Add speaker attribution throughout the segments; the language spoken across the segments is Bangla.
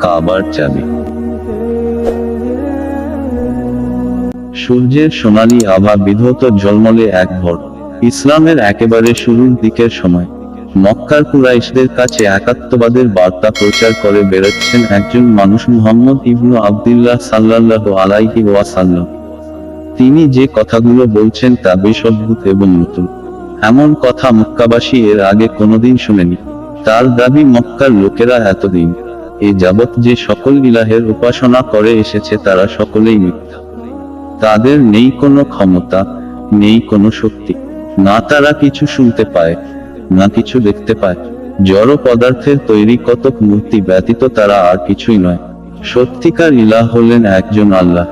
Speaker 1: কাবার চাবি। সূর্যের সোনালী আভা বিধৌত ঝলমলে এক ভোর। ইসলামের একেবারে শুরুর দিকের সময়। মক্কার কুরাইশদের কাছে একাত্মবাদের বার্তা প্রচার করে বেরোচ্ছেন একজন মানুষ মুহাম্মদ ইবনু আবদুল্লাহ সাল্লাল্লাহু আলাইহি ওয়াসাল্লাম। তিনি যে কথাগুলো বলছেন তা বেশ অদ্ভুত এবং নতুন। এমন কথা মক্কাবাসী এর আগে কোনোদিন শুনেনি। তার দাবি মক্কার লোকেরা এতদিন এ যাবৎ যে সকল ইলাহের উপাসনা করে এসেছে তারা সকলেই মিথ্যা। তাদের নেই কোনো ক্ষমতা, নেই কোনো শক্তি। না তারা কিছু শুনতে পায়, না কিছু দেখতে পায়। জড় পদার্থের তৈরি কতক মূর্তি ব্যতীত তারা আর কিছুই নয়। সত্যিকার ইলাহ হলেন একজন আল্লাহ।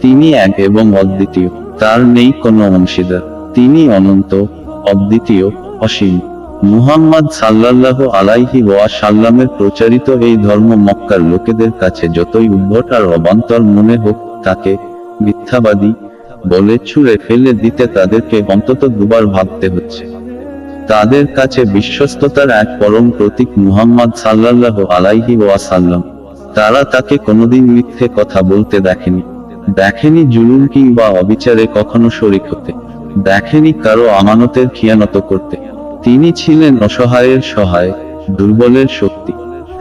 Speaker 1: তিনি এক এবং অদ্বিতীয়। তার নেই কোনো অংশীদার। তিনি অনন্ত, অদ্বিতীয়, অসীম। মুহাম্মদ সাল্লাল্লাহ আলাইহি ওয়া সাল্লামের প্রচারিত এই ধর্ম মক্কার লোকেদের কাছে যতই উদ্ভট আর অবান্তর মনে হোক, তাকে মিথ্যাবাদী বলে ছুঁড়ে ফেলে দিতে তাদেরকে অন্তত দুবার ভাবতে হচ্ছে। তাদের কাছে বিশ্বস্ততার এক পরম প্রতীক মুহাম্মদ সাল্লাল্লাহ আলাইহি ওয়াসাল্লাম। তারা তাকে কোনোদিন মিথ্যে কথা বলতে দেখেনি। দেখেনি জুলুম কিংবা অবিচারে কখনো শরিক হতে। দেখেনি কারও আমানতের খিয়ানত করতে। তিনি ছিলেন অসহায়ের সহায়, দুর্বলের শক্তি।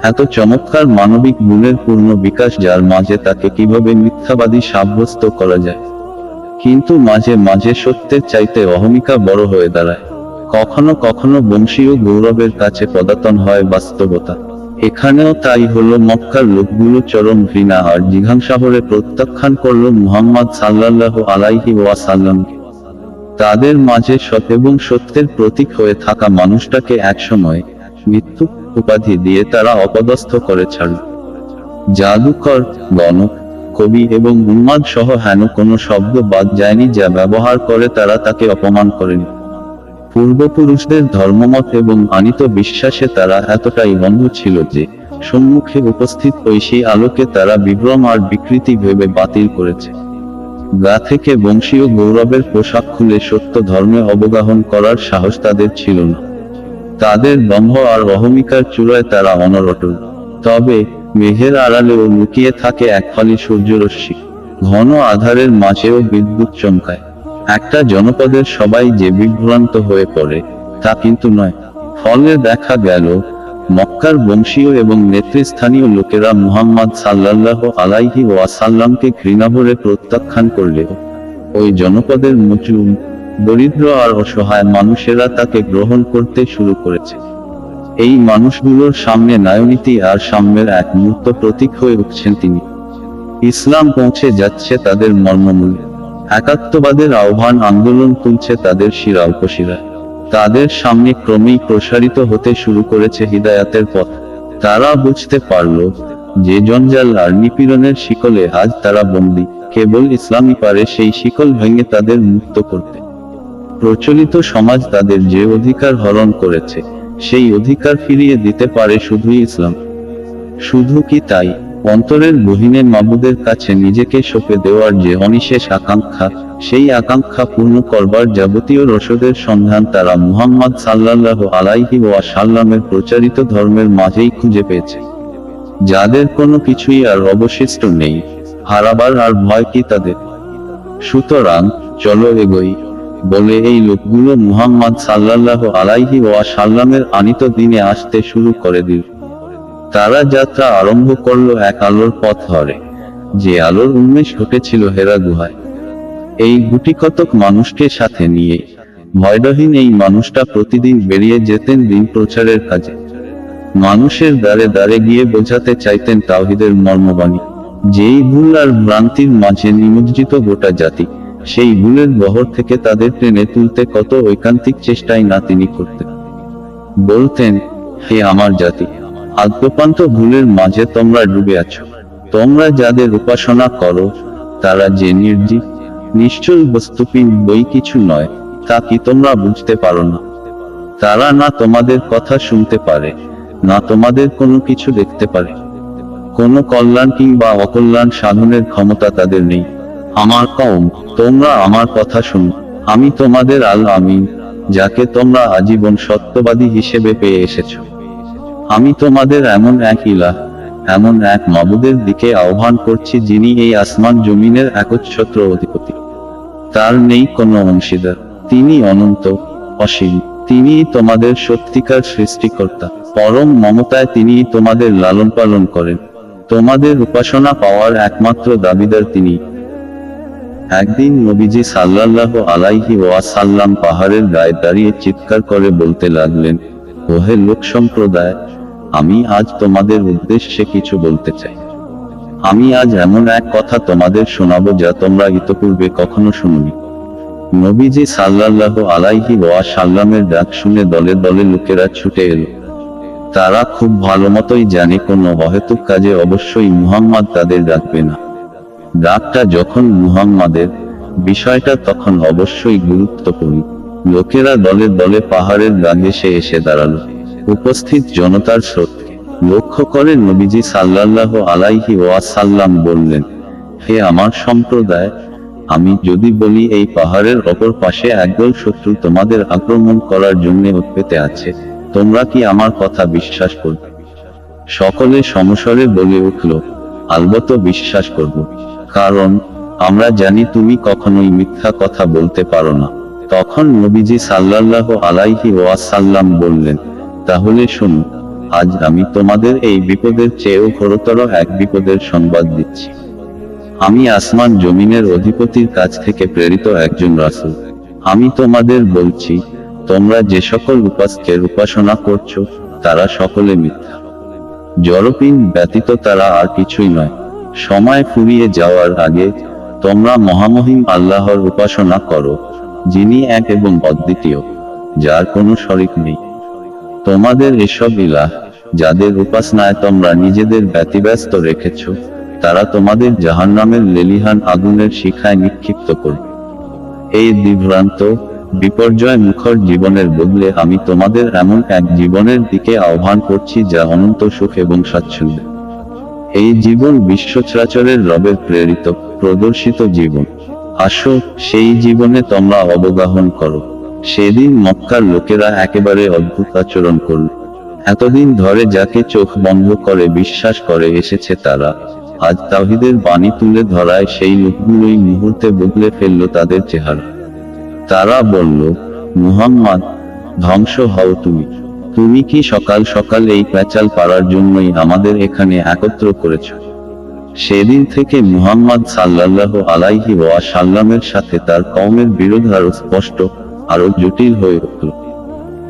Speaker 1: এত চমৎকার মানবিক গুণের পূর্ণ বিকাশ যার মাঝে তাকে কীভাবে মিথ্যাবাদী সাব্যস্ত করা যায়। কিন্তু মাঝে মাঝে সত্যের চাইতে অহমিকা বড় হয়ে দাঁড়ায়। কখনো কখনো বংশীয় গৌরবের কাছে পদাতন হয় বাস্তবতা। এখানেও তাই হলো মক্কার লোকগুলো চরম ঘৃণা আর জিঘাংসাহরে প্রত্যাখ্যান করল মুহাম্মদ সাল্লাল্লাহু আলাইহি ওয়াসাল্লামকে। তাদের মাঝে সৎ এবং সত্যের প্রতীক হয়ে থাকা মানুষটাকে একসময় মৃত্যু উপাধি দিয়ে তারা অপদস্থ করে ছাড়ল। জাদুকর, গণক, কবি এবং উন্মাদ সহ হেন কোনো শব্দ বাদ যায়নি যা ব্যবহার করে তারা তাকে অপমান করেনি। পূর্বপুরুষদের ধর্মমত এবং আনিত বিশ্বাসে তারা এতটাই বন্ধ ছিল যে, সম্মুখে উপস্থিত ঐশী আলোকে তারা বিভ্রম আর বিকৃতি ভেবে বাতিল করেছে। গা থেকে বংশীয় গৌরবের পোশাক খুলে সত্য ধর্মে অবগাহন করার সাহস তাদের ছিল না। তাদের দম্ভ আর অহমিকার চূড়ায় তারা অনরটল তবে মেঘের আড়ালেও লুকিয়ে থাকে এক ফালি সূর্যরশ্মি। ঘন আধারের মাঝেও বিদ্যুৎ চমকায়। একটা জনপদের সবাই যে বিভ্রান্ত হয়ে পড়ে, তা কিন্তু নয়। ফলে দেখা গেল মক্কার বংশীয় এবং নেতৃস্থানীয় লোকেরা মুহাম্মদ সাল্লাল্লাহ আলাইহি ওয়াসাল্লামকে ঘৃণাভরে প্রত্যাখ্যান করলেও ওই জনপদের মুচলুম দরিদ্র আর অসহায় মানুষেরা তাকে গ্রহণ করতে শুরু করেছে। এই মানুষগুলোর সামনে নায়নীতি আর সাম্যের এক মূর্ত প্রতীক হয়ে উঠছেন তিনি। ইসলাম পৌঁছে যাচ্ছে তাদের মর্মমূলে। একাত্মবাদের আহ্বান আন্দোলন তুলছে তাদের শিরা উপশিরায় তাদের সামনে ক্রমেই প্রসারিত হতে শুরু করেছে হিদায়াতের পথ। তারা বুঝতে পারল যে জঞ্জাল আর নিপীড়নের শিকলে আজ তারা বন্দী। কেবল ইসলামই পারে সেই শিকল ভেঙে তাদের মুক্ত করতে। প্রচলিত সমাজ তাদের যে অধিকার হরণ করেছে, সেই অধিকার ফিরিয়ে দিতে পারে শুধুই ইসলাম। শুধু কি তাই? অন্তরের গহীনে মাবুদের কাছে নিজেকে সঁপে দেওয়ার যে অনিশেষ আকাঙ্ক্ষা, সেই আকাঙ্ক্ষা পূর্ণ করবার যাবতীয় রসদের সন্ধান তারা মুহাম্মদ সাল্লাল্লাহ আলাইহি ওয়া সাল্লামের প্রচারিত ধর্মের মাঝেই খুঁজে পেয়েছে। যাদের কোনো কিছুই আর অবশিষ্ট নেই, হারাবার আর ভয় কি তাদের? সুতরাং চলো এগোই, বলে এই লোকগুলো মুহাম্মদ সাল্লাল্লাহু আলাইহি ওয়া সাল্লামের আনিত দিনে আসতে শুরু করে দিল। তারা যাত্রা আরম্ভ করল এক আলোর পথ ধরে, যে আলোর উন্মেষ ঘটেছিল হেরা গুহায়। এই গুটি কতক মানুষকে সাথে নিয়ে ভয়ডহীন এই মানুষটা প্রতিদিন বেরিয়ে যেতেন দিন প্রচারের কাজে। মানুষের দ্বারে দ্বারে গিয়ে বোঝাতে চাইতেন তাওহিদের মর্মবাণী, যেই ভুল আর ভ্রান্তির মাঝে নিমজ্জিত গোটা জাতি, সেই ভুলের বহর থেকে তাদের টেনে তুলতে কত ঐকান্তিক চেষ্টাই না তিনি করতেন বলতেন, হে আমার জাতি আদ্যপান্ত ভুলের মাঝে তোমরা ডুবে আছো। তোমরা যাদের উপাসনা করো, তারা যে নির্জীব নিশ্চল বস্তুপিন বই কিছু নয়, তা কি তোমরা বুঝতে পারো না? তারা না তোমাদের কথা শুনতে পারে, না তোমাদের কোনো কিছু দেখতে পারে। কোনো কল্যাণ কিংবা অকল্যাণ সাধনের ক্ষমতা তাদের নেই। আমার কম তোমরা আমার কথা শুনো। আমি তোমাদের আল আমিন, যাকে তোমরা আজীবন সত্যবাদী হিসেবে পেয়ে এসেছ। আমি তোমাদের এমন এক ইলাহ এমন এক মাবুদের দিকে আহ্বান করছি যিনি এই আসমান জমিনের একচ্ছত্র অধিপতি। তার নেই কোনো অংশীদার, তিনি অনন্ত, অসীম তিনিই তোমাদের সত্যিকার সৃষ্টিকর্তা। পরম মমতায় তিনি তোমাদের লালন পালন করেন। তোমাদের উপাসনা পাওয়ার একমাত্র দাবিদার তিনি। একদিন নবীজি সাল্লাল্লাহু আলাইহি ওয়াসাল্লাম পাহাড়ের গায়ে দাঁড়িয়ে চিৎকার করে বলতে লাগলেন ওহে লোক সম্প্রদায়, আমি আজ তোমাদের উদ্দেশ্যে কিছু বলতে চাই। আমি আজ এমন এক কথা তোমাদের শোনাবো যা তোমরা ইতপূর্বে কখনো শুনুনি। নবীজি সাল্লাল্লাহু আলাইহি ওয়াসাল্লামের ডাক শুনে দলে দলে লোকেরা ছুটে এলো। তারা খুব ভালো মতোই জানে কোনো অহেতুক কাজে অবশ্যই মুহাম্মদ তাদের ডাকবে না। ডাকটা যখন মুহাম্মাদের, বিষয়টা তখন অবশ্যই গুরুত্বপূর্ণ। লোকেরা দলে দলে পাহাড়ের গা ঘেঁষে এসে দাঁড়াল। উপস্থিত জনতার স্রোতকে লক্ষ্য করে নবীজি সাল্লাল্লাহু আলাইহি ওয়াসাল্লাম বললেন, হে আমার সম্প্রদায়, আমি যদি বলি এই পাহাড়ের অপর পাশে একদল শত্রু তোমাদের আক্রমণ করার জন্য উৎপেতে আছে, তোমরা কি আমার কথা বিশ্বাস করবে? সকলে সমস্বরে বলে উঠল, আলবত বিশ্বাস করব, কারণ আমরা জানি তুমি কখনোই মিথ্যা কথা বলতে পারো না। তখন নবীজি সাল্লাল্লাহু আলাইহি ওয়াসাল্লাম বললেন, তাহলে শুনো আজ আমি তোমাদের এই বিপদের চেয়েও ঘোরতর এক বিপদের সংবাদ দিচ্ছি। আমি আসমান জমিনের অধিপতির কাছ থেকে প্রেরিত একজন রাসূল। আমি তোমাদের বলছি, তোমরা যে সকল উপাসকের উপাসনা করছ, তারা সকলে মিথ্যা। জড়পিন ব্যতীত তারা আর কিছুই নয়। সময় ফুরিয়ে যাওয়ার আগে তোমরা মহামহিম আল্লাহর উপাসনা করো। যিনি এক এবং অদ্বিতীয়, যার কোনো শরিক নেই। তোমাদের এসব ইলাহ, যাদের উপাসনায় তোমরা নিজেদের ব্যতিব্যস্ত রেখেছ, তারা তোমাদের জাহান্নামের লেলিহান আগুনের শিখায় নিক্ষিপ্ত করবে। এই বিভ্রান্ত, বিপর্যয় মুখর জীবনের বদলে আমি তোমাদের এমন এক জীবনের দিকে আহ্বান করছি যা অনন্ত সুখ এবং স্বাচ্ছন্দ্য। এই জীবন বিশ্বচরাচরের রবের প্রেরিত, প্রদর্শিত জীবন। আসো সেই জীবনে তোমরা অবগাহন করো। সেদিন মক্কার লোকেরা একেবারে অদ্ভুত আচরণ করল। এতদিন ধরে যাকে চোখ বন্ধ করে বিশ্বাস করে এসেছে তারা। আজ তাহিদের বাণী তুলে ধরায় সেই লোকগুলোই মুহূর্তে বদলে ফেলল তাদের চেহারা। তারা বলল, মুহাম্মদ, ধ্বংস হও তুমি। তুমি কি সকাল সকাল এই প্যাচাল পাড়ার জন্যই আমাদের এখানে একত্র করেছ? সেদিন থেকে মুহাম্মদ সাল্লাল্লাহু আলাইহি ওয়া সাল্লামের সাথে তার কওমের বিরোধ আরও স্পষ্ট, আরও জটিল হয়ে উঠল।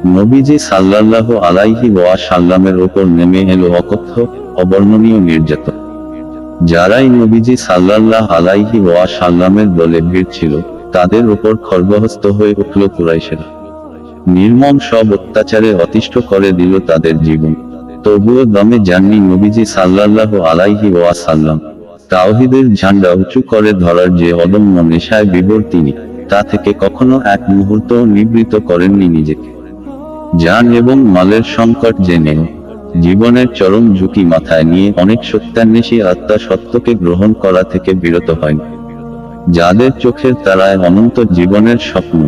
Speaker 1: নবীজি সাল্লাল্লাহু আলাইহি ওয়া সাল্লামের ওপর নেমে এলো অকথ্য, অবর্ণনীয় নির্যাতন। যারাই নবীজি সাল্লাল্লাহ আলাইহি ওয়া সাল্লামের দলে ভিড় ছিল, তাদের উপর খর্বহস্ত হয়ে উঠল কুরাইশেরা। নির্মম সব অত্যাচারে অতিষ্ঠ করে দিল তাদের জীবন। তবুও দমে যাননি নবীজি সাল্লাল্লাহু আলাইহি ওয়া সাল্লাম তাওহিদের ঝান্ডা উঁচু করে ধরার যে অদম্য নেশায় বিবর তিনি, তা থেকে কখনো এক মুহূর্ত নিবৃত করেননি নিজেকে। যান এবং মালের সংকট জেনেও জীবনের চরম ঝুঁকি মাথায় নিয়ে অনেক সত্যান্বেষী আত্মা সত্যকে গ্রহণ করা থেকে বিরত হয়নি যাদের চোখের তারায় অনন্ত জীবনের স্বপ্ন,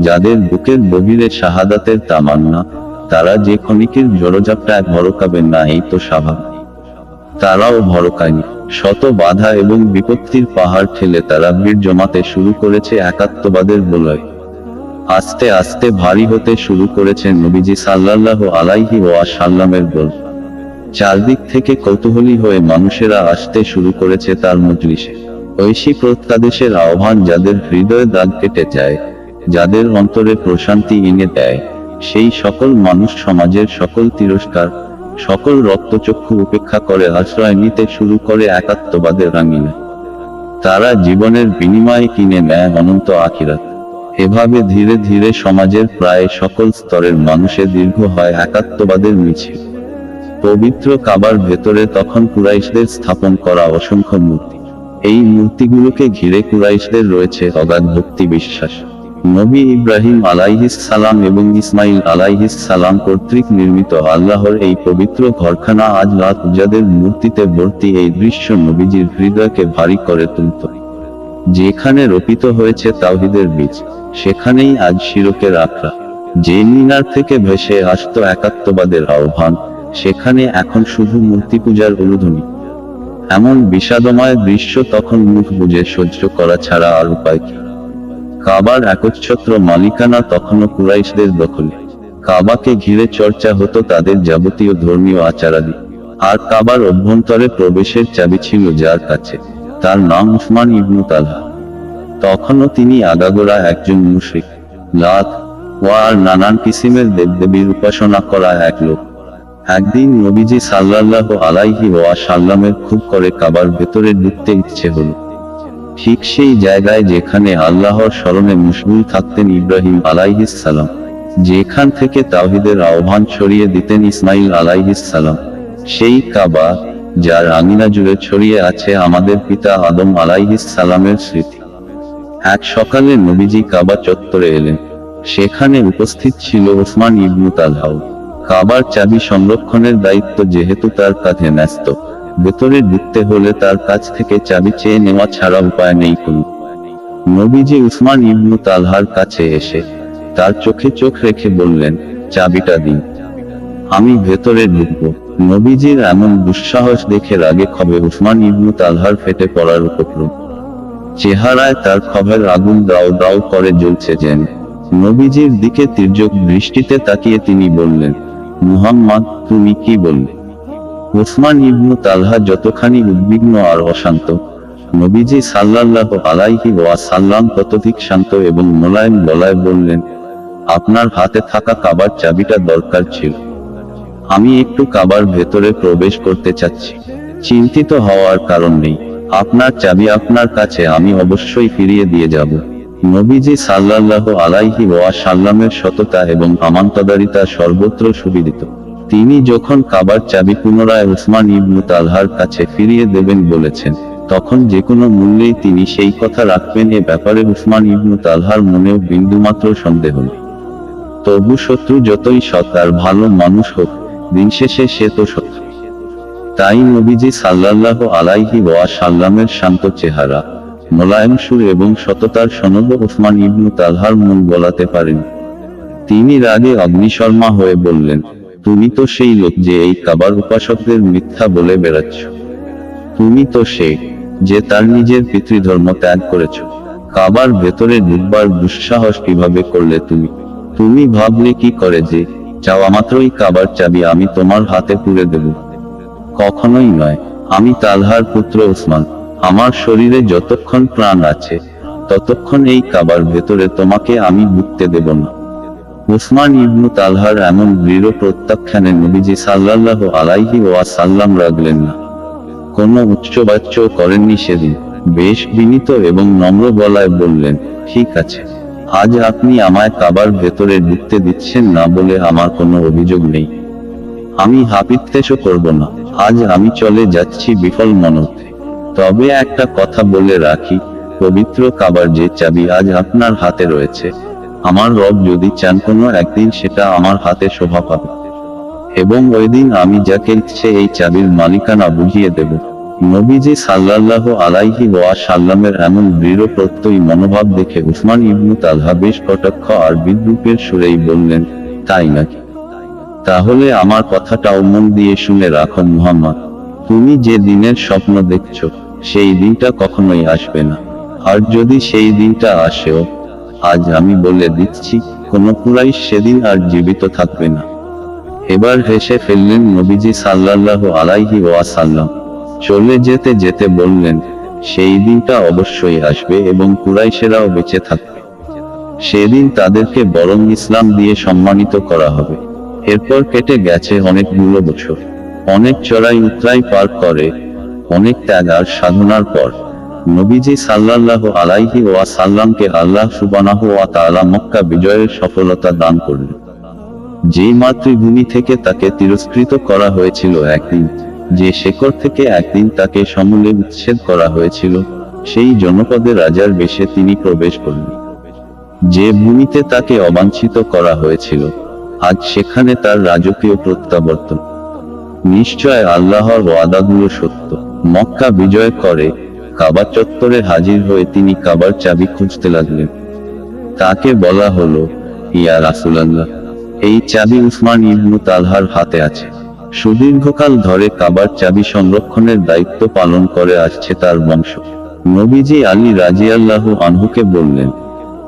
Speaker 1: যাদের বুকের গভীরে শাহাদাতের তামান্না তারা যে ক্ষণিকের জড়জাপটায় ভরকাবেন না এই তো স্বাভাবিক তারাও ভরকায়নি। শত বাধা এবং বিপত্তির পাহাড় ঠেলে তারা ভিড় জমাতে শুরু করেছে একাত্মবাদের বলয়। আস্তে আস্তে ভারী হতে শুরু করেছে নবীজি সাল্লাল্লাহু আলাইহি ওয়া সাল্লামের বল। চারদিক থেকে কৌতূহলী হয়ে মানুষেরা আসতে শুরু করেছে তার মজলিসে। ঐশী প্রত্যাদেশের আহ্বান যাদের হৃদয়ে দাগ কেটে যায়, যাদের অন্তরে প্রশান্তি এনে দেয় সেই সকল মানুষ সমাজের সকল তিরস্কার, সকল রক্তচক্ষু উপেক্ষা করে আশ্রয় নিতে শুরু করে একাত্মবাদের রাঙিনে। তারা জীবনের বিনিময়ে কিনে নেয় অনন্ত আখিরাত। এভাবে ধীরে ধীরে সমাজের প্রায় সকল স্তরের মানুষে দীর্ঘ হয় একাত্মবাদের মিছিল। পবিত্র কাবার ভেতরে তখন কুরাইশদের স্থাপন করা অসংখ্য মূর্তি। এই মূর্তিগুলোকে ঘিরে কুরাইশদের রয়েছে অগাধ ভক্তি বিশ্বাস নবী ইব্রাহিম আলাইহিস সালাম এবং ইসমাইল আলাইহিস সালাম কর্তৃক নির্মিত আল্লাহর এই পবিত্র ঘরখানা আজ রাত যাদের মূর্তিতে ভর্তি এই দৃশ্য নবীজির হৃদয়কে ভারী করে তুলত। যেখানে রোপিত হয়েছে তাওহিদের বীজ, সেখানেই আজ শিরকের আখড়া। যে মিনার থেকে ভেসে আসতো একাত্মবাদের আহ্বান, সেখানে এখন শুধু মূর্তি পূজার উলুধ্বনি। এমন বিষাদময় দৃশ্য তখন মুখ বুঝে সহ্য করা ছাড়া আর উপায় কি? কাবার একচ্ছত্র মালিকানা তখনও কুরাইশদের দখলে। কাবাকে ঘিরে চর্চা হতো তাদের যাবতীয় ধর্মীয় আচারাদি। আর কাবার অভ্যন্তরে প্রবেশের চাবি ছিল যার কাছে। তার নাম উসমান ইবনু তালহা। তখনও তিনি আগাগোড়া একজন মুশরিক। লাত ওয়া আর নানান কিসিমের দেবদেবীর উপাসনা করা এক লোক। একদিন নবীজি সাল্লাল্লাহ আলাইহি ওয়া সাল্লামের খুব করে কাবার ভেতরে ঢুকতে ইচ্ছে হলো। ঠিক সেই জায়গায় যেখানে আল্লাহর স্মরণে মুশগুল থাকতেন ইব্রাহিম আলাইহিস সালাম। যেখান থেকে তাওহিদের আহ্বান ছড়িয়ে দিতেন ইসমাইল আলাইহিস সালাম। সেই কাবা, যার আঙিনা জুড়ে ছড়িয়ে আছে আমাদের পিতা আদম আলাইহিস সালামের স্মৃতি। এক সকালে নবীজি কাবা চত্বরে এলেন। সেখানে উপস্থিত ছিল ওসমান ইবনু তালহাউ কাবার চাবি সংরক্ষণের দায়িত্ব যেহেতু তার কাঁধে ন্যস্ত। ভেতরে ঢুকতে হলে তার কাছ থেকে চাবি চেয়ে নেওয়া ছাড়া উপায় নেই কোনো। নবীজি উসমান ইবনু তালহার কাছে এসে তার চোখে চোখ রেখে বললেন, চাবিটা দিন। আমি ভেতরে ঢুকবো। নবীজির এমন দুঃসাহস দেখে রাগে খবে উসমান ইবনু তালহার ফেটে পড়ার উপক্রম। চেহারায় তার খবের আগুন দাও দাও করে জ্বলছে যেন। নবীজির দিকে তির্যক দৃষ্টিতে তাকিয়ে তিনি বললেন, মুহাম্মদ, তুমি কি বললে? উসমান ইবনু তালহা যতখানি উদ্বিগ্ন আর অশান্ত, নবীজি সাল্লাল্লাহ আলাইহি ওয়া সাল্লাম ততোধিক শান্ত এবং মোলায়েম গলায় বললেন, আপনার হাতে থাকা কাবার চাবিটা দরকার ছিল। আমি একটু কাবার ভেতরে প্রবেশ করতে চাচ্ছি। চিন্তিত হওয়ার কারণ নেই। আপনার চাবি আপনার কাছে, আমি অবশ্যই ফিরিয়ে দিয়ে যাব। নবীজি সাল্লাল্লাহু আলাইহি ওয়া সাল্লামের সততা এবং আমানতদারিতা সর্বত্র সুবিদিত। তিনি যখন কাবার চাবি পুনরায় উসমান ইবনু তালহার কাছে ফিরিয়ে দেবেন বলেছেন, তখন যে কোনো মূল্যেই তিনি সেই কথা রাখবেন এ ব্যাপারে উসমান ইবনু তালহার মনেও বিন্দুমাত্র সন্দেহ নেই। তবু শত্রু যতই সৎ আর ভালো মানুষ হোক, দিন শেষে সে তো শত্রু তাই নবীজি সাল্লাল্লাহ আলাইহি ওয়া সাল্লামের শান্ত চেহারা, মোলায়েম সুর এবং সততার সনদ ওসমান ইবনু তালহার মন বলাতে পারেন। তিনি রাগে অগ্নিশর্মা হয়ে বললেন তুমি তো সেই লোক যে এই কাবার উপাসকদের মিথ্যা বলে বেড়াচ্ছ। তুমি তো সে যে তার নিজের পিতৃধর্ম ত্যাগ করেছ। কাবার ভেতরে ঢুকবার দুঃসাহস কীভাবে করলে তুমি? তুমি ভাবলে কি করে যে, চাওয়া মাত্রই কাবার চাবি আমি তোমার হাতে পুরে দেব। কখনোই নয়, আমি তালহার পুত্র ওসমান। আমার শরীরে যতক্ষণ প্রাণ আছে, ততক্ষণ এই কাবার ভেতরে তোমাকে আমি ঢুকতে দেব না। উসমান ইবনু তালহার এমন দৃঢ় প্রত্যাখ্যানে নবীজি সাল্লাল্লাহ আলাইহি ওয়া সাল্লাম রাখলেন না। কোনো উচ্চবাচ্য করেননি সেদিন। বেশ বিনীত এবং নম্র গলায় বললেন, ঠিক আছে। আজ আপনি আমায় কাবার ভেতরে ঢুকতে দিচ্ছেন না বলে আমার কোনো অভিযোগ নেই। আমি হাপিত্তেশও করব না। আজ আমি চলে যাচ্ছি বিফল মনতে। তবে একটা কথা বলে রাখি, পবিত্র কাবার যে চাবি আজ আপনার হাতে রয়েছে। আমার রব যদি চান কোনো একদিন সেটা আমার হাতে শোভা পাবে। এবং ওই দিন আমি যাকে ইচ্ছে এই চাবির মালিকানা বুঝিয়ে দেব। নবীজি সাল্লাল্লাহু আলাইহি ওয়া সাল্লামের এমন দৃঢ় প্রত্যয়ী মনোভাব দেখে উসমান ইবনু তালহা বেশ কটাক্ষ আর বিদ্রুপের সুরেই বললেন, তাই নাকি? তাহলে আমার কথাটাও মন দিয়ে শুনে রাখো মুহাম্মদ। তুমি যে দিনের স্বপ্ন দেখছ, সেই দিনটা কখনোই আসবে না। আর যদি সেই দিনটা আসেও আজ আমি বলে দিচ্ছি, কোন কুরাইশ সেদিন আর জীবিত থাকবে না। এবার হেসে ফেললেন নবীজি সাল্লাল্লাহু আলাইহি ওয়াসাল্লাম। চলে যেতে যেতে বললেন, সেই দিনটা অবশ্যই আসবে এবং কুরাইশেরাও বেঁচে থাকবে। সেদিন তাদেরকে বরং ইসলাম দিয়ে সম্মানিত করা হবে। এরপর কেটে গেছে অনেকগুলো বছর। অনেক চড়াই উতরাই পার করে, অনেক ত্যাগ আর সাধনার পর নবীজি সাল্লাল্লাহু আলাইহি ওয়া সাল্লামকে আল্লাহ সুবহানাহু ওয়া তাআলা মক্কা বিজয়ের সফলতা দান করলেন। যে মাতৃভূমি থেকে তাকে তিরস্কৃত করা হয়েছিল একদিন, যে শেকড় থেকে একদিন তাকে সমূলে উচ্ছেদ করা হয়েছিল, সেই জনপদে রাজার বেশে তিনি প্রবেশ করলেন। যে ভূমিতে তাকে অবাঞ্ছিত করা হয়েছিল, আজ সেখানে তার রাজকীয় প্রত্যাবর্তন। নিশ্চয় আল্লাহর ওয়াদাগুলো সত্য। মক্কা বিজয় করে কাবা চত্বরে হাজির হয়ে তিনি কাবার চাবি খুঁজতে লাগলেন। তাকে বলা হলো, ইয়া রাসুলাল্লাহ, এই চাবি উসমান ইবনু তালহার হাতে আছে। সুদীর্ঘকাল ধরে কাবার চাবি সংরক্ষণের দায়িত্ব পালন করে আসছে তার বংশ। নবীজি আলী রাজিয়াল্লাহু আনহুকে বললেন,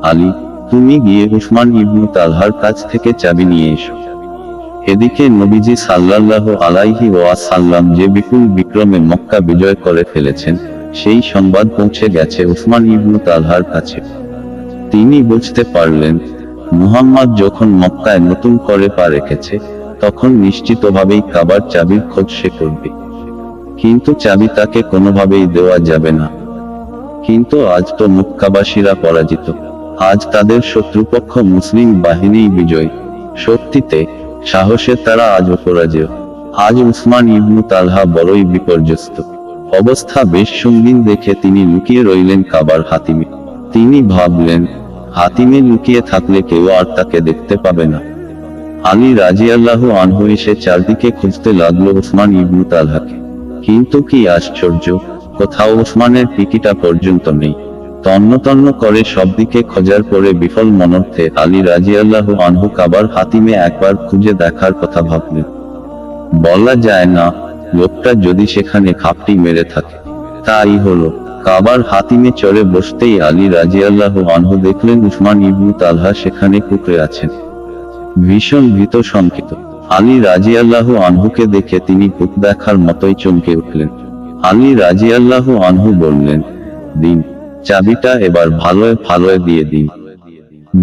Speaker 1: আলী, তুমি গিয়ে উসমান ইবনু তালহার কাছ থেকে চাবি নিয়ে এসো। এদিকে নবীজি সাল্লাল্লাহু আলাইহি ওয়াসাল্লাম যে বিপুল বিক্রমে মক্কা বিজয় করে ফেলেছেন সেই সংবাদ পৌঁছে গেছে উসমান ইবনু তালহার কাছে। তিনি বুঝতে পারলেন, মুহাম্মদ যখন মক্কায় নতুন করে পা রেখেছে, তখন নিশ্চিতভাবেই কাবার চাবির খোঁজ সে করবে। কিন্তু চাবি তাকে কোনোভাবেই দেওয়া যাবে না। কিন্তু আজ তো মুক্কাবাসীরা পরাজিত। আজ তাদের শত্রুপক্ষ মুসলিম বাহিনী বিজয়। শক্তিতে সাহসে তারা আজ অপরাজেয়। আজ উসমান ইবনু তালহা বড়ই বিপর্যস্ত। অবস্থা বেশ সঙ্গীন দেখে তিনি লুকিয়ে রইলেন কাবার হাতিমে। তিনি ভাবলেন, হাতিমে লুকিয়ে থাকলে কেউ আর তাকে দেখতে পাবে না। আলী রাজিয়াল্লাহু আনহু এসে চারদিকে খুঁজতে লাগল উসমান ইবনু তালহাকে। কিন্তু কি আশ্চর্য, কোথাও ওসমানের টিকিটা পর্যন্ত নেই। তন্ন তন্ন করে সবদিকে খোঁজার পরে বিফল মনর্থে আলী রাজিয়াল্লাহু আনহু কাবার হাতিমে একবার খুঁজে দেখার কথা ভাবলেন। বলা যায় না লোকটা যদি সেখানে খাপটি মেরে থাকে, তাই হলো। কাবার হাতিমে চড়ে বসতেই আলী রাজিয়াল্লাহু আনহু দেখলেন উসমান ইবনু তালহা সেখানে কুকড়ে আছেন। ভীষণ ভীত শঙ্কিত। আলী রাজিয়াল্লাহু আনহুকে দেখে তিনি বুক দেখার মতোই চমকে উঠলেন। আলী রাজিয়াল্লাহু আনহু বললেন, দিন, চাবিটা এবার ভালোয় ভালোয় দিয়ে দিন।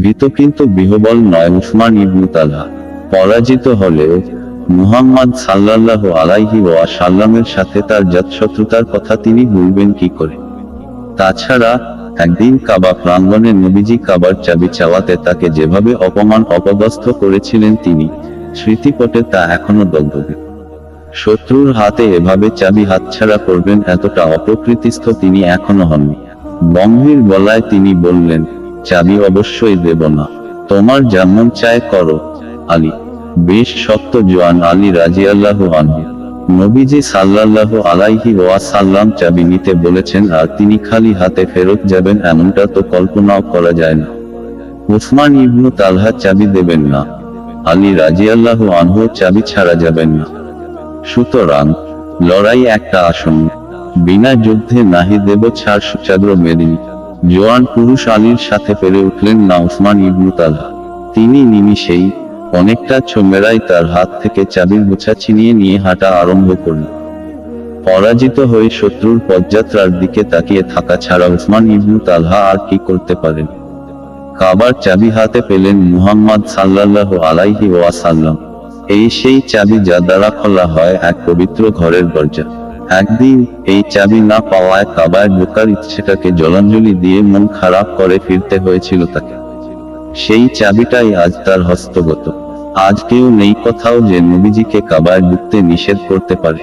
Speaker 1: ভীত কিন্তু বিহবল নয় উসমান ইবনু তালহা। পরাজিত হলেও মুহাম্মদ সাল্লাল্লাহু আলাইহি ওয়া সাল্লামের সাথে তার জাতশত্রুতার কথা তিনি ভুলবেন কি করে? তাছাড়া, একদিন কাবা প্রাঙ্গণে নবীজি কাবার চাবি চাওয়াতে তাকে যেভাবে অপমান অপদস্থ করেছিলেন তিনি, স্মৃতিপটে তা এখনও দগ্ধবে শত্রুর হাতে এভাবে চাবি হাতছাড়া করবেন এতটা অপ্রকৃতিস্থ তিনি এখনও হননি। গম্ভীর গলায় তিনি বললেন, চাবি অবশ্যই দেব না। তোমার যেমন চায় করো, আলী। বেশ শক্ত জোয়ান আলী রাজিয়াল্লাহু আনহু। নবীজি সাল্লাল্লাহু আলাইহি ওয়াসাল্লাম চাবি নিতে বলেছেন, আর তিনি খালি হাতে ফেরত যাবেন, এমনটা তো কল্পনাও করা যায় না। উসমান ইবনু তালহা চাবি দেবেন না। আলী রাজিয়াল্লাহু আনহু চাবি ছাড়া যাবেন না। সুতরাং, লড়াই একটা আসন্ন বিনা যুদ্ধে নাহি দেব ছাড় সুচাগ্র মেদিনী জোয়ান পুরুষ আলীর সাথে পেরে উঠলেন না উসমান ইবনু তালহা। তিনি নিমিষেই অনেকটা ছোমেরাই তার হাত থেকে চাবির গোছা ছিনিয়ে নিয়ে হাঁটা আরম্ভ করল। পরাজিত হয়ে শত্রুর পদযাত্রার দিকে তাকিয়ে থাকা ছাড়া উসমান ইবনু তালহা আর কি করতে পারেন? কাবার চাবি হাতে পেলেন মুহাম্মদ সাল্লাল্লাহু আলাইহি ওয়াসাল্লাম। এই সেই চাবি যা দ্বারা খোলা হয় এক পবিত্র ঘরের দরজা। একদিন এই চাবি না পাওয়ায় কাবায় ঢোকার ইচ্ছেটাকে জলাঞ্জলি দিয়ে মন খারাপ করে ফিরতে হয়েছিল তাকে। সেই চাবিটাই আজ তার হস্তগত। আজ কেউ নেই কোথাও যে নবীজিকে কাবায় ঢুকতে নিষেধ করতে পারে।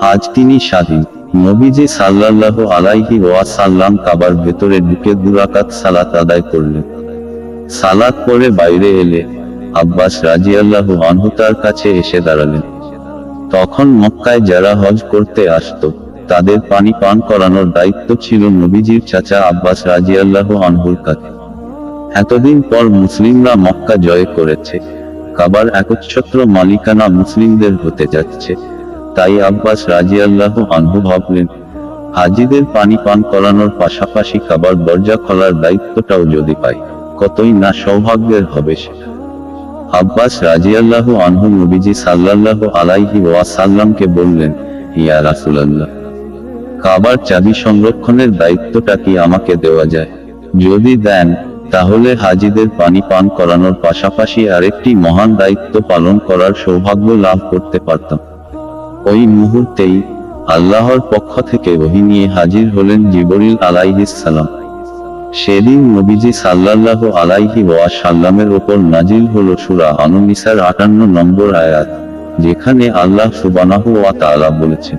Speaker 1: আজ তিনি স্বাধীন। নবীজি সাল্লাল্লাহু আলাইহি ওয়াসাল্লাম কাবার ভেতরে ঢুকে দুরাকাত সালাত আদায় করলেন। সালাত পরে বাইরে এলে আব্বাস রাজিয়াল্লাহু আনহু তার কাছে এসে দাঁড়ালেন। তখন মক্কায় যারা হজ করতে আসতো, তাদের পানি পান করানোর দায়িত্ব ছিল নবীজির চাচা আব্বাস রাজিয়াল্লাহু আনহুর কাছে। এতদিন পর মুসলিমরা মক্কা জয় করেছে। কাবার একচ্ছত্র মালিকানা মুসলিমদের হতে যাচ্ছে। তাই আব্বাস রাজিয়াল্লাহু আনহু ভাবলেন, হাজিদের পানি পান করানোর পাশাপাশি কাবার দরজা খোলার দায়িত্বটাও যদি পাই, কতই না সৌভাগ্যের হবে সেটা আব্বাস রাজিয়াল্লাহু আনহু নবীজি সাল্লাল্লাহু আলাইহি ওয়াসাল্লামকে বললেন, ইয়া রাসূলুল্লাহ, কাবার চাবি সংরক্ষণের দায়িত্বটা কি আমাকে দেওয়া যায়? যদি দেন তাহলে হাজিদের পানি পান করানোর পাশাপাশি আরেকটি মহান দায়িত্ব পালন করার সৌভাগ্য লাভ করতে পারতাম। ওই মুহূর্তেই আল্লাহর পক্ষ থেকে ওহি নিয়ে হাজির হলেন জিবরিল আলাইহিস সালাম। সেদিন নবীজি সাল্লাল্লাহু আলাইহি ওয়াসাল্লামের ওপর নাজিল হলো সূরা আনুনিসার আটান্ন নম্বর আয়াত, যেখানে আল্লাহ সুবানাহ ওয়া তাআলা বলেছেন,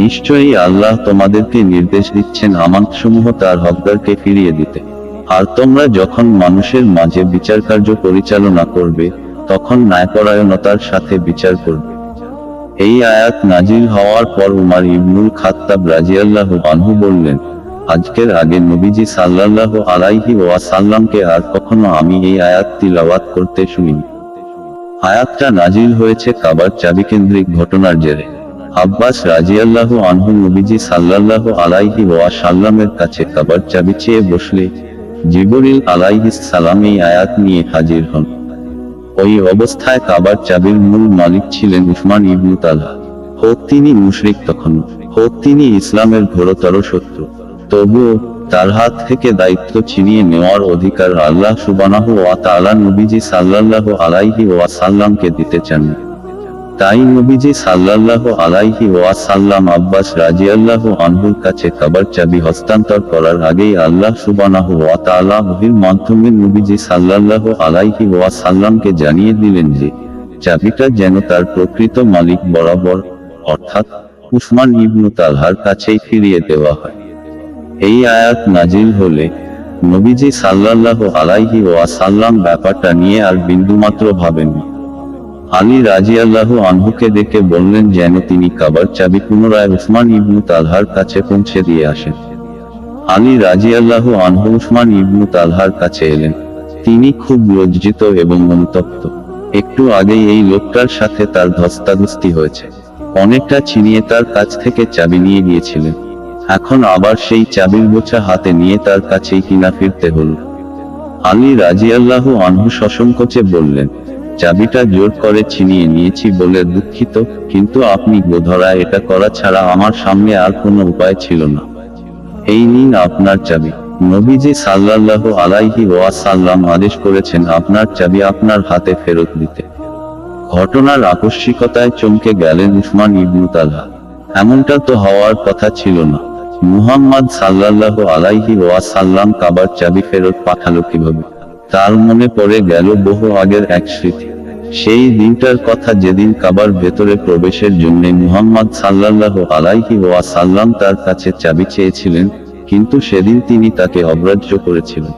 Speaker 1: নিশ্চয়ই আল্লাহ তোমাদেরকে নির্দেশ দিচ্ছেন আমানতসমূহ তার হকদারকে ফিরিয়ে দিতে। আর তোমরা যখন মানুষের মাঝে বিচার কার্য পরিচালনা করবে, তখন ন্যায়পরায়ণতার সাথে বিচার করবে। এই আয়াত নাজিল হওয়ার পর উমার ইবনুল খাত্তাব রাজিয়াল্লাহু আনহু বললেন, আজকের আগে নবীজি সাল্লাল্লাহু আলাইহি ওয়াসাল্লামকে আর কখনো আমি এই আয়াত তিলাওয়াত করতে শুনিনি। আয়াতটা নাজিল হয়েছে কাবার চাবি কেন্দ্রিক ঘটনার জেরে। আব্বাস রাজিয়াল্লাহু আনহু নবীজি সাল্লাল্লাহু আলাইহি ওয়া সাল্লামের কাছে কাবার চাবি চেয়ে বসলে জিবরিল আলাইহিস সালাম এই আয়াত নিয়ে হাজির হন। ওই অবস্থায় কাবার চাবির মূল মালিক ছিলেন উসমান ইবনু তালহা হোক তিনি মুশরিক তখন। হোক তিনি ইসলামের ঘোরতর শত্রু। তবুও তার হাত থেকে দায়িত্ব ছিনিয়ে নেওয়ার অধিকার আল্লাহ সুবানাহু ওয়া তাআলা নবীজি সাল্লাল্লাহু আলাইহি ওয়া সাল্লামকে দিতে চান। তাই নবীজি সাল্লাল্লাহু আলাইহি ওয়া সাল্লাম আব্বাস রাজিয়াল্লাহু আনহুর কাছে কাবার চাবি হস্তান্তর করার আগেই আল্লাহ সুবহানাহু ওয়া তাআলা ওহীর মাধ্যমে নবীজি সাল্লাল্লাহু আলাইহি ওয়া সাল্লামকে জানিয়ে দিলেন যে, চাবিটা যেন তার প্রকৃত মালিক বরাবর, অর্থাৎ উসমান ইবনু তালহার কাছেই ফিরিয়ে দেওয়া হয়। এই আয়াত নাজিল হলে নবীজি সাল্লাল্লাহু আলাইহি ওয়া সাল্লাম ব্যাপারটা নিয়ে আর বিন্দুমাত্র ভাবেননি। আলী রাজিয়াল্লাহু আনহুকে দেখে বললেন, যেন তিনি কাবার চাবি পুনরায় উসমান ইবনু তালহার কাছে পৌঁছে দিয়ে আসেন। আলী রাজিয়াল্লাহু আনহু উসমান ইবনু তালহার কাছে এলেন। তিনি খুব লজ্জিত এবং অনুতপ্ত। একটু আগেই এই লোকটার সাথে তার ধস্তাধস্তি হয়েছে। অনেকটা ছিনিয়ে তার কাছ থেকে চাবি নিয়ে গিয়েছিলেন। এখন আবার সেই চাবির বোঝা হাতে নিয়ে তার কাছেই কিনা ফিরতে হলো। আলী রাজিয়াল্লাহু আনহু সসংকোচে বললেন চাবিটা জোর করে ছিনিয়ে নিয়েছি বলে দুঃখিত, কিন্তু আপনি গোধরা এটা করা ছাড়া আমার সামনে আর কোনো উপায় ছিল না। এই নিন আপনার চাবি। নবীজি সাল্লাল্লাহু আলাইহি ওয়াসাল্লাম আদেশ করেছেন আপনার চাবি আপনার হাতে ফেরত দিতে। ঘটনার আকস্মিকতায় চমকে গেলেন উসমান ইবনু তালহা। এমনটা তো হওয়ার কথা ছিল না। মুহাম্মদ সাল্লাল্লাহু আলাইহি ওয়াসাল্লাম কাবার চাবি ফেরত পাঠালো কীভাবে? তার মনে পড়ে গেল বহু আগের এক স্মৃতি। সেই দিনটার কথা যেদিন কাবার ভেতরে প্রবেশের জন্য মুহাম্মদ সাল্লাল্লাহু আলাইহি ওয়াসাল্লাম তার কাছে চাবি চেয়েছিলেন, কিন্তু সেদিন তিনি তাকে অগ্রাহ্য করেছিলেন।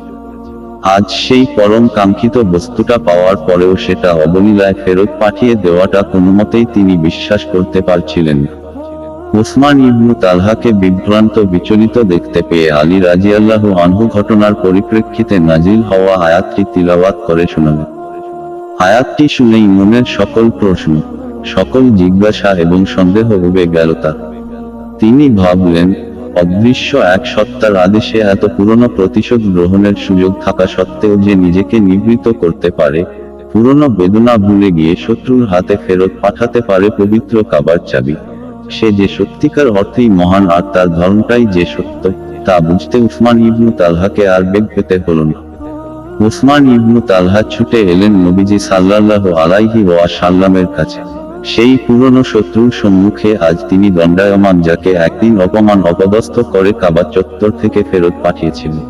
Speaker 1: আজ সেই পরম কাঙ্ক্ষিত বস্তুটা পাওয়ার পরেও সেটা অবলীলায় ফেরত পাঠিয়ে দেওয়াটা কোনোমতেই তিনি বিশ্বাস করতে পারছিলেন না। উসমান ইবনু তালহাকে বিভ্রান্ত বিচলিত দেখতে পেয়ে আলী রাজিয়াল্লাহু আনহু ঘটনার পরিপ্রেক্ষিতে নাজিল হওয়া আয়াতটি তিলাওয়াত করে শোনালেন। আয়াতটি শুনেই মনের সকল প্রশ্ন, সকল জিজ্ঞাসা এবং সন্দেহ উবে গেল তার। তিনি ভাবলেন, অদৃশ্য এক সত্তার আদেশে এত পুরনো প্রতিশোধ গ্রহণের সুযোগ থাকা সত্ত্বেও যে নিজেকে নিবৃত করতে পারে, পুরনো বেদনা ভুলে গিয়ে শত্রুর হাতে ফেরত পাঠাতে পারে পবিত্র কাবার চাবি। সে যে সত্যিকার অর্থেই মহান আর তার ধর্মটাই যে সত্য, তা বুঝতে উসমান ইবনু তালহাকে আর বেগ পেতে হলো না। উসমান ইবনু তালহা ছুটে এলেন নবীজি সাল্লাল্লাহু আলাইহি ওয়া সাল্লামের কাছে। সেই পুরনো শত্রুর সম্মুখে আজ তিনি দণ্ডায়মান, যাকে একদিন অপমান অপদস্থ করে কাবা চত্বর থেকে ফেরত পাঠিয়েছিলেন।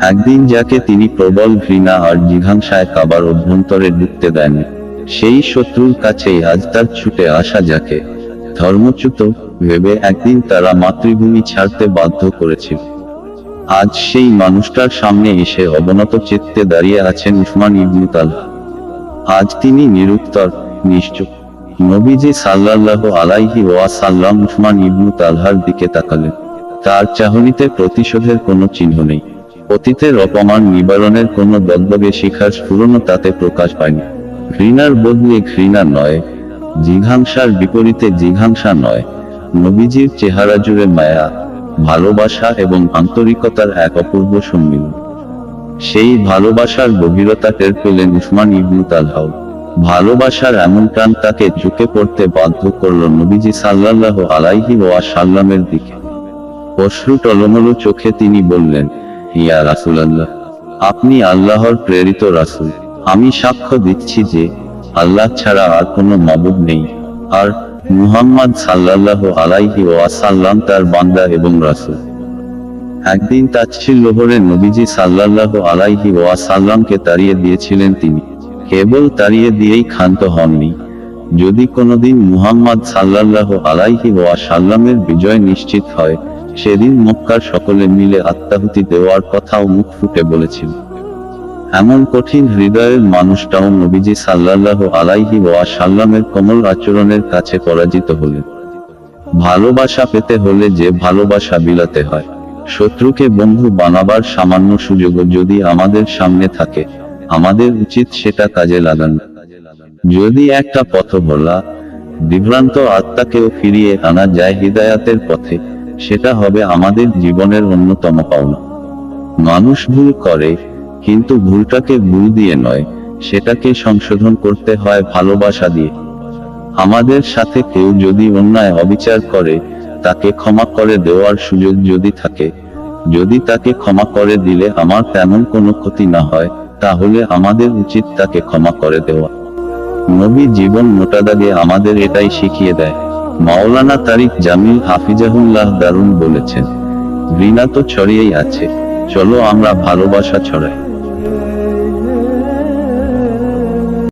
Speaker 1: একদিন যাকে তিনি প্রবল ঘৃণা আর জিঘাংসায় কাবার অভ্যন্তরে ঢুকতে দেননি। সেই শত্রুর কাছেই আজ তার ছুটে আসা যাকে ধর্মচ্যুত ভেবে একদিন তারা মাতৃভূমি ছাড়তে বাধ্য করেছিল। আজ সেই মানুষটার সামনে এসে অবনত চিত্তে দাঁড়িয়ে আছেন উসমান ইবনু তালহা। আজ তিনি নিরুত্তর, নিশ্চুপ। নবীজি সাল্লাল্লাহু আলাইহি ওয়াসাল্লাম উসমান ইবনু তালহার দিকে তাকালেন। তার চাহনিতে প্রতিশোধের কোনো চিহ্ন নেই। অতীতের অপমান নিবারণের কোনো দগদগে শিখার স্ফুরণও তাতে প্রকাশ পায়নি। ঘৃণার বদলে ঘৃণা নয় জিঘাংসার বিপরীতে জিঘাংসা নয়। নবীজির চেহারা জুড়ে মায়া, ভালোবাসা এবং আন্তরিকতার এক অপূর্ব সম্মিলন। সেই ভালোবাসার গভীরতা টের পেলেন উসমান ইবনু তালহাও ভালোবাসার এমন টান তাকে ঝুঁকে পড়তে বাধ্য করল নবীজি সাল্লাল্লাহু আলাইহি ওয়া সাল্লামের দিকে। অশ্রু টলমলো চোখে তিনি বললেন, ইয়া রাসূলুল্লাহ, আপনি আল্লাহর প্রেরিত রাসুল। আমি সাক্ষ্য দিচ্ছি যে আল্লাহ ছাড়া আর কোনো মাবুদ নেই। আর মুহাম্মদ সাল্লাল্লাহু আলাইহি ওয়াসাল্লাম তার বান্দা এবং রাসূল। একদিন তাচ্ছিল্য ভরে নবীজি সাল্লাল্লাহু আলাইহি ওয়াসাল্লামকে তাড়িয়ে দিয়েছিলেন তিনি। কেবল তাড়িয়ে দিয়েই ক্ষান্ত হননি। যদি কোনোদিন মুহাম্মদ সাল্লাল্লাহু আলাইহি ওয়াসাল্লামের বিজয় নিশ্চিত হয়, সেদিন মক্কার সকলে মিলে আত্মাহুতি দেওয়ার কথাও মুখ ফুটে বলেছিল। এমন কঠিন হৃদয়ের মানুষটাও নবীজি সাল্লাল্লাহু আলাইহি ওয়া সাল্লামের কোমল আচরণের কাছে পরাজিত হলেন। ভালোবাসা পেতে হলে যে ভালোবাসা বিলাতে হয়। শত্রুকে বন্ধু বানাবার সামান্য সুযোগও যদি আমাদের সামনে থাকে, আমাদের উচিত সেটা কাজে লাগানো। যদি একটা পথ বলা বিভ্রান্ত আত্মাকেও ফিরিয়ে আনা যায় হৃদায়াতের পথে, সেটা হবে আমাদের জীবনের অন্যতম পাওনা। মানুষ ভুল করে কিন্তু ভুলটাকে ভুল দিয়ে নয়, সেটাকে সংশোধন করতে হয় ভালোবাসা দিয়ে। আমাদের সাথে কেউ যদি অন্যায় অবিচার করে, তাকে ক্ষমা করে দেওয়ার সুযোগ যদি থাকে, যদি তাকে ক্ষমা করে দিলে আমার তেমন কোনো ক্ষতি না হয়, তাহলে আমাদের উচিত তাকে ক্ষমা করে দেওয়া। নবী জীবন মোটাদাগে আমাদের এটাই শিখিয়ে দেয়। মাওলানা তারিক জামিল হাফিজাহুল্লাহ দারুণ বলেছেন ঘৃণা তো ছড়িয়েই আছে, চলো আমরা ভালোবাসা ছড়াই।